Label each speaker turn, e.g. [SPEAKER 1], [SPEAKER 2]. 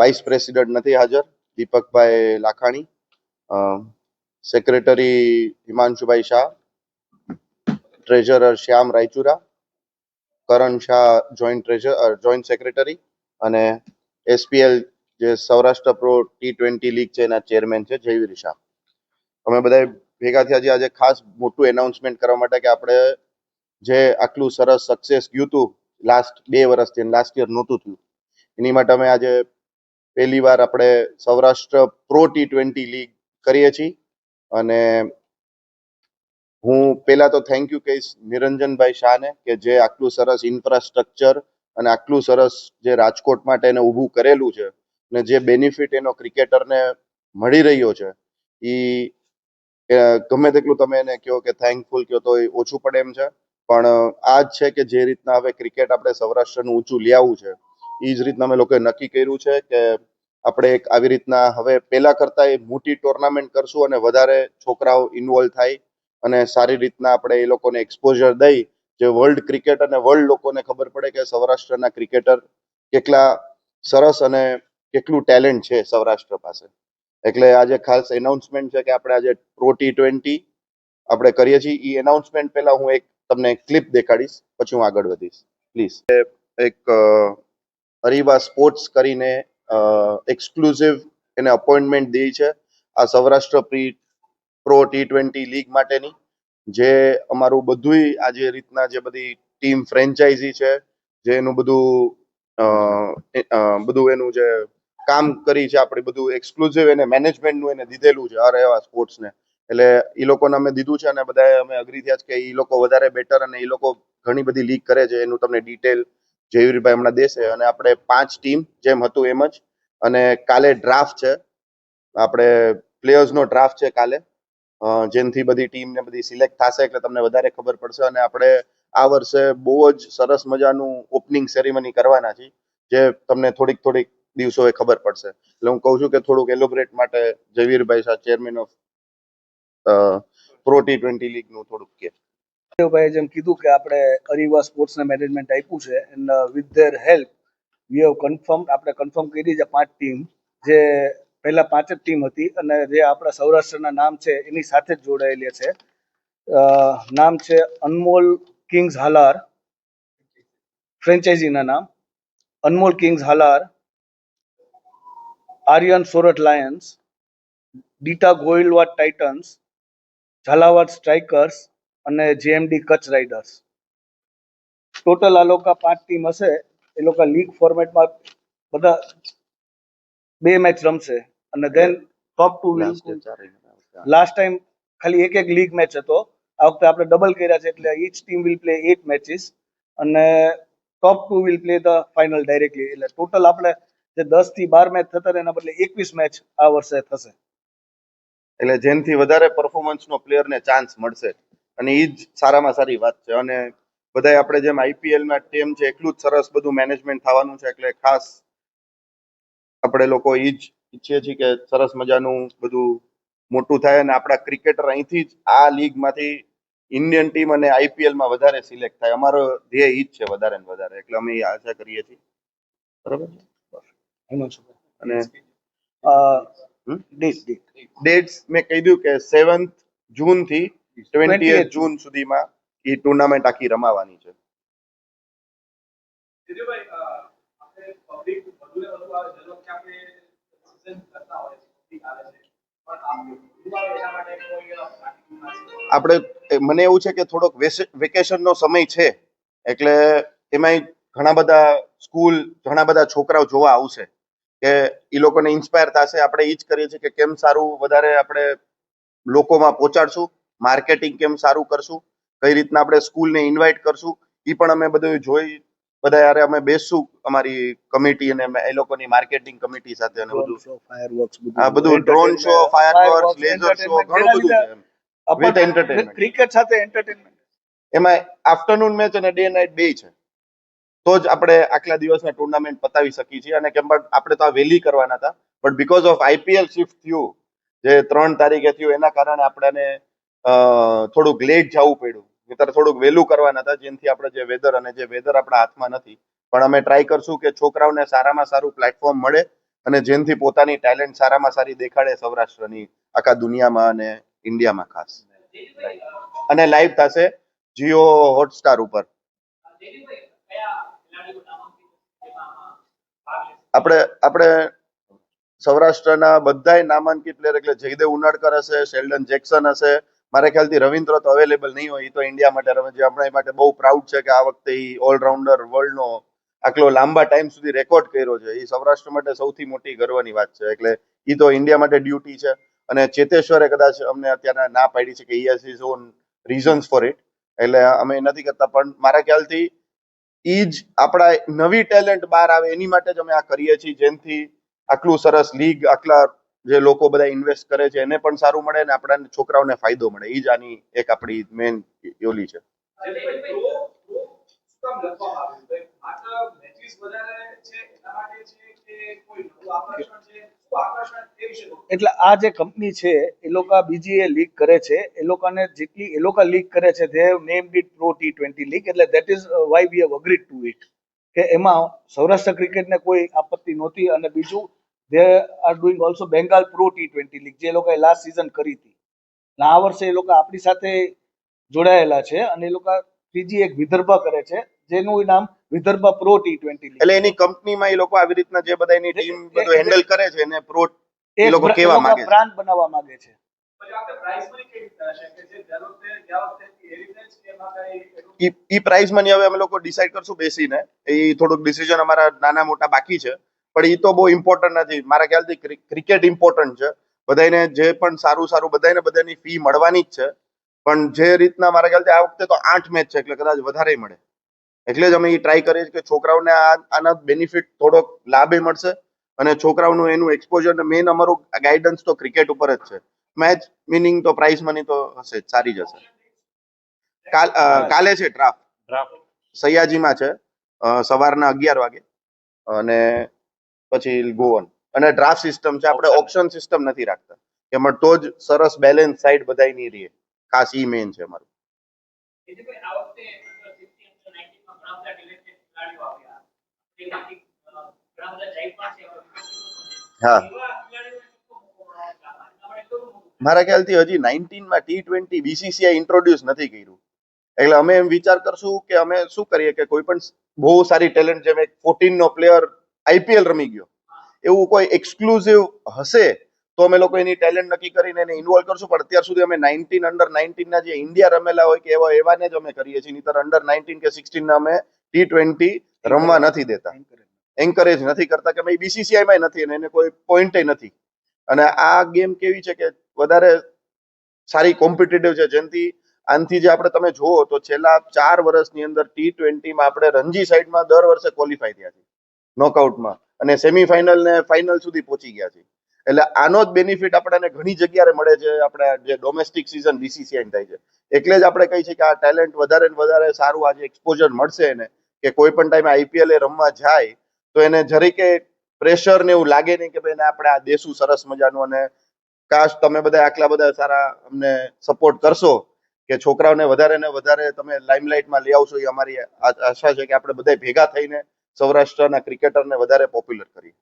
[SPEAKER 1] Vice president નથી હાજર, Deepakbhai Lakhani. Secretary Himanshubhai Shah treasurer Shyam Raichura, Karan Shah joint treasure joint secretary અને SPL જે Saurashtra pro T twenty league છે એના chairman છે જયવીર શાહ. અમે બધા ભેગા થયા છીએ આજે ખાસ મોટું એનાઉન્સમેન્ટ કરવા માટે કે આપણે જે આટલું સરસ સક્સેસ ગયું હતું લાસ્ટ બે વર્ષથી લાસ્ટ યર નહોતું થયું. એની માટે અમે આજે પહેલી વાર આપણે Saurashtra pro T twenty league કરીએ છીએ. અને હું પહેલા તો થેન્ક યુ કહીશ નિરંજનભાઈ શાહને કે જે આટલું સરસ ઇન્ફ્રાસ્ટ્રક્ચર અને આટલું સરસ જે રાજકોટ માટે એને ઊભું કરેલું છે અને જે બેનિફિટ એનો ક્રિકેટરને મળી રહ્યો છે એ ગમે તેટલું તમે એને કહો કે થેન્કફુલ કહો તો એ ઓછું પડે એમ છે. પણ આ જ છે કે જે રીતના હવે ક્રિકેટ આપણે સૌરાષ્ટ્રનું ઊંચું લઈ આવવું છે એ જ રીતના અમે લોકોએ નક્કી કર્યું છે કે આપણે એક આવી રીતના હવે પહેલા કરતા એ મોટી ટુર્નામેન્ટ કરશું અને વધારે છોકરાઓ ઇન્વોલ્વ થાય અને સારી રીતના આપણે એ લોકોને એક્સપોઝર દઈ જે વર્લ્ડ ક્રિકેટ અને વર્લ્ડ લોકોને ખબર પડે કે સૌરાષ્ટ્રના ક્રિકેટર કેટલા સરસ અને કેટલું ટેલેન્ટ છે સૌરાષ્ટ્ર પાસે. એટલે આજે ખાસ એનાઉન્સમેન્ટ છે કે આપણે આજે પ્રો ટી ટ્વેન્ટી આપણે કરીએ છીએ. એ એનાઉન્સમેન્ટ પહેલા હું એક તમને ક્લિપ દેખાડીશ, પછી હું આગળ વધીશ. પ્લીઝ એક અરીવા સ્પોર્ટ્સ કરીને એક્સક્લુઝિવ એને અપોઇન્ટમેન્ટ દે છે આ Saurashtra pre pro T twenty league માટેની, જે અમારું બધુંય આ જે રીતના જે બધી ટીમ ફ્રેન્ચાઇઝી છે, જે એનું બધું બધું એનું જે કામ કરી છે, આપણે બધું એક્સક્લુઝિવ એને મેનેજમેન્ટનું એને દીધેલું છે અરે એવા સ્પોર્ટ્સને એટલે એ લોકોને અમે દીધું છે અને બધાએ અમે અગ્રી થયા છે કે એ લોકો વધારે બેટર અને એ લોકો ઘણી બધી લીગ કરે છે, એનું તમને ડિટેલ જયવીરભાઈ હમણાં દેશે અને આપણે પાંચ ટીમ જેમ હતું એમ જ. અને કાલે ડ્રાફ્ટ છે. આપણે પ્લેયર્સનો ડ્રાફ્ટ છે કાલે. જેનથી બધી ટીમ ને બધી સિલેક્ટ થશે એટલે તમને વધારે ખબર પડશે અને આપણે આ વર્ષે બહુ જ સરસ મજાનું ઓપનિંગ સેરેમની કરવાના છીએ, જે તમને થોડીક થોડીક દિવસોએ ખબર પડશે. એટલે હું કહું છું કે થોડુંક એલોબરેટ માટે Jayvirbhai Shah chairman of pro T twenty લીગનું થોડુંક કે.
[SPEAKER 2] ભાઈ જેમ કીધું કે આપણે અરીવા સ્પોર્ટ્સને મેનેજમેન્ટ આપ્યું છે and with their help we have confirm આપણે કન્ફર્મ કરી છે પાંચ ટીમ જે પહેલા પાંચ જ ટીમ હતી અને જે આપણા સૌરાષ્ટ્રના નામ છે એની સાથે જ જોડાયેલી છે. નામ છે અનમોલ કિંગ્સ હાલાર. ફ્રેન્ચાઇઝીના નામ. અનમોલ કિંગ્સ હાલાર. આર્યન સોરઠ લાયન્સ. ડીટા ગોયલવાડ ટાઇટન્સ. ઝાલાવાડ સ્ટ્રાઇકર્સ. અને જેએમડી કચ્છ રાઇડર્સ ટોટલ આ લોકો પાંચ ટીમ હશે. એ લોકો લીગ ફોર્મેટમાં બધા બે મેચ રમશે. અને then top two last time ખાલી એક એક લીગ મેચ હતો. આ વખતે આપણે ડબલ કર્યા છે એટલે each team will play eight matches અને top two will play the final directly એટલે ટોટલ આપણે જે દસથી બાર મેચ થતા એના બદલે એકવીસ મેચ આ વર્ષે થશે.
[SPEAKER 1] એટલે જેનથી વધારે પરફોર્મન્સનો પ્લેયરને ચાન્સ મળશે. અને એ જ સારામાં સારી વાત છે. અને બધાય આપણે જેમ આઈપીએલમાં ટીમ છે એટલું જ સરસ બધું મેનેજમેન્ટ થવાનું છે એટલે ખાસ આપણે લોકો એ જ ઈચ્છીએ છીએ કે સરસ મજાનું બધું મોટું થાય અને આપણા ક્રિકેટર અહીંથી જ આ લીગમાંથી ઇન્ડિયન ટીમ અને આઈપીએલમાં વધારે સિલેક્ટ થાય. અમારો ધ્યેય ઈ જ છે વધારે ને વધારે એટલે અમે આશા કરીએ છીએ. બરાબર અને ડેટ્સ મેં કહી દઉં કે સેવન્થ જૂનથી ટ્વેન્ટી જૂન સુધીમાં એ ટુર્નામેન્ટ આખી રમાવાની છે.
[SPEAKER 3] આપણે
[SPEAKER 1] મને એવું છે કે થોડોક વેકેશનનો સમય છે એટલે એમાંય ઘણા બધા સ્કૂલ ઘણા બધા છોકરાઓ જોવા આવશે કે એ લોકોને ઇન્સ્પાયર થશે. આપણે એ જ કરીએ છીએ કે કેમ સારું વધારે આપણે લોકોમાં પહોંચાડશું. માર્કેટિંગ કેમ સારું કરશું? કઈ રીતના આપણે સ્કૂલને ઇન્વાઇટ કરશું? એ પણ અમે બધું જોઈ બધા યારે અમે બેસશું અમારી કમિટી અને એ લોકોની માર્કેટિંગ કમિટી સાથે અને બધું. આ બધું. Drone show fireworks laser show ઘણું બધું છે વિથ એન્ટરટેનમેન્ટ
[SPEAKER 2] ક્રિકેટ સાથે એન્ટરટેનમેન્ટ
[SPEAKER 1] એમાં આફ્ટરનૂન મેચ અને ડે નાઇટ બે છે. તો જ આપણે આખલા દિવસના ટુર્નામેન્ટ પતાવી શકીએ છીએ. અને કેમ પણ આપણે તો આ વહેલી કરવાના હતા. But because of IPL shift થયું જે ત્રણ તારીખે થયું એના કારણે આપણને અ, થોડુંક લેટ જવું પડ્યું. નહીતર થોડુંક વહેલું કરવાના હતા જેનાથી આપણે જે વેધર અને જે વેધર આપણા હાથમાં નથી. પણ અમે ટ્રાય કરશું કે છોકરાઓને સારામાં સારું પ્લેટફોર્મ મળે અને જેનથી પોતાની ટેલેન્ટ સારામાં સારી દેખાડે સૌરાષ્ટ્રની આખા દુનિયામાં અને ઇન્ડિયામાં ખાસ. અને લાઈવ થશે જીઓ હોટસ્ટાર ઉપર. આપણે આપણે સૌરાષ્ટ્રના બધાય નામાંકિત પ્લેયર એટલે જયદેવ ઉનાડકર હશે શેલ્ડન જેક્સન હશે મારા ખ્યાલથી રવિન્દ્ર તો અવેલેબલ નહીં હોય એ તો ઇન્ડિયા માટે રમે છે આપણા માટે બહુ પ્રાઉડ છે કે આ વખતે એ ઓલરાઉન્ડર વર્લ્ડનો આટલો લાંબા ટાઈમ સુધી રેકોર્ડ કર્યો છે. એ સૌરાષ્ટ્ર માટે સૌથી મોટી ગર્વની વાત છે. એટલે એ તો ઇન્ડિયા માટે ડ્યુટી છે. અને ચેતેશ્વરે કદાચ અમને અત્યારે ના પાડી છે કે has his own reasons for it એટલે અમે નથી કરતા. પણ મારા ખ્યાલથી એ જ આપણા નવી ટેલેન્ટ બહાર આવે એની માટે જ અમે આ કરીએ છીએ. જેનથી આટલું સરસ લીગ આટલા જે લોકો બધા ઇન્વેસ્ટ કરે છે, એને પણ સારું મળે ને આપણા છોકરાઓને ફાયદો મળે. એ જ આની એક આપણી મેન ઓલી છે.
[SPEAKER 2] એટલે આ જે કંપની છે, એ લોકો બીજી એ લીક કરે છે. એ લોકોને જેટલી, એ લોકો લીક કરે છે they name it pro T twenty league એટલે that is why we have agreed to it કે એમાં સૌરાષ્ટ્ર ક્રિકેટને કોઈ આપત્તિ નહોતી અને બીજું they are doing also Bengal pro T twenty league જે લોકોએ લાસ્ટ સિઝન કરી હતી. અને આ વર્ષે એ લોકો આપણી સાથે જોડાયેલા છે અને એ લોકો ત્રીજી એક વિદર્ભ કરે છે જેનું નામ વિદર્ભ પ્રો ટી ટ્વેન્ટી
[SPEAKER 1] એટલે એની કંપનીમાં એ લોકો આવી રીતના જે બધા એની ટીમ બધું હેન્ડલ કરે છે એને પ્રો એ લોકો કેવા માંગે છે.
[SPEAKER 2] બ્રાન્ડ બનાવવા માંગે છે.
[SPEAKER 1] ઈ પ્રાઇઝ મની હવે અમે લોકો ડિસાઈડ કરશું બેસીને. એ થોડુંક ડિસિઝન અમારા નાના મોટા બાકી છે. પણ એ તો બહુ ઇમ્પોર્ટન્ટ નથી. મારા ખ્યાલથી ક્રિકેટ ઇમ્પોર્ટન્ટ છે. બધાને જે પણ સારું સારું બધાને બધાની ફી મળવાની જ છે. પણ જે રીતના મારા ખ્યાલથી આ વખતે તો આઠ મેચ છે એટલે કદાચ વધારે મળે. એટલે જ અમે એ ટ્રાય કરીએ કે છોકરાઓને આના બેનિફિટ થોડોક લાભે મળશે અને છોકરાઓનું એનું એક્સપોઝર ને મેઇન અમારું ગાઈડન્સ તો ક્રિકેટ ઉપર જ છે. મેચ મિનિંગ તો પ્રાઇઝ મની તો હશે જ સારી જ હશે. કાલ કાલે છે ડ્રાફ્ટ સયાજીમાં છે. સવારના અગિયાર વાગે. અને પછી ગોવન. અને ડ્રાફ્ટ સિસ્ટમ છે આપણે ઓપ્શન સિસ્ટમ નથી રાખતા. એમાં તો જ સરસ બેલેન્સ સાઈડ બધાયની રહે. ખાસ ઈ મેઇન છે અમારું.
[SPEAKER 3] દિલીપભાઈ આ વખતે under 15, under 19 માં ઘણા બધા talented ખેલાડીઓ આવ્યા. તેમાંથી અ, ઘણા બધા જઈ પણ છે. હવે વિદેશીઓ પણ છે.
[SPEAKER 1] હા. મારા ખ્યાલથી હજી નાઇન્ટીનમાં ટી ટ્વેન્ટી બીસીસીઆઈ ઇન્ટ્રોડ્યુસ નથી કર્યું. એટલે અમે એમ વિચાર કરશું કે અમે શું કરીએ કે કોઈ પણ બહુ સારી ટેલેન્ટ જેમ એક ફોર્ટીન નો પ્લેયર આઈપીએલ રમી ગયો. એવું કોઈ એક્સક્લુઝિવ હશે તો અમે લોકો એની ટેલેન્ટ નક્કી કરીને એને ઇન્વોલ્વ કરશું. પણ અત્યાર સુધી અમે નાઇન્ટીન અંડર નાઇન્ટીનના જે ઇન્ડિયા રમેલા હોય કે એવા, એવાને જ અમે કરીએ છીએ. નહીતર અંડર નાઇન્ટીન કે સિક્સટીનના અમે ટી ટ્વેન્ટી રમવા નથી દેતા. એન્કરેજ નથી કરતા કે ભાઈ બીસીસીઆઈમાં નથી અને એને કોઈ પોઈન્ટે નથી. અને આ ગેમ કેવી છે કે વધારે સારી કોમ્પિટિટિવ છે. જેનથી આનથી જે આપણે તમે જુઓ તો છેલ્લા ચાર વર્ષની અંદર ટી ટ્વેન્ટીમાં આપણે રણજી સાઈડમાં દર વર્ષે ક્વોલિફાય થયા છે નોકઆઉટમાં. અને સેમીફાઇનલ ને ફાઇનલ સુધી પહોંચી ગયા છે. એટલે આનો જ બેનિફિટ આપણને ઘણી જગ્યાએ મળે છે આપણે જે ડોમેસ્ટિક સિઝન બીસીસીઆઈ થાય છે. એટલે જ આપણે કહી છે કે આ ટેલેન્ટ વધારે ને વધારે સારું આજે એક્સપોઝર મળશે એને, કે કોઈ પણ ટાઈમે આઈપીએલ એ રમવા જાય, તો એને જરીકે પ્રેશર ને એવું લાગે નહીં કે ભાઈ આપણે આ દેશું સરસ મજાનું અને કાશ તમે બધા આટલા બધા સારા અમને સપોર્ટ કરશો, કે છોકરાઓને વધારે ને વધારે તમે લાઇમલાઇટમાં લઈ આવશો એ અમારી આશા છે કે આપણે બધા ભેગા થઈને સૌરાષ્ટ્રના ક્રિકેટરને વધારે પોપ્યુલર કરીએ.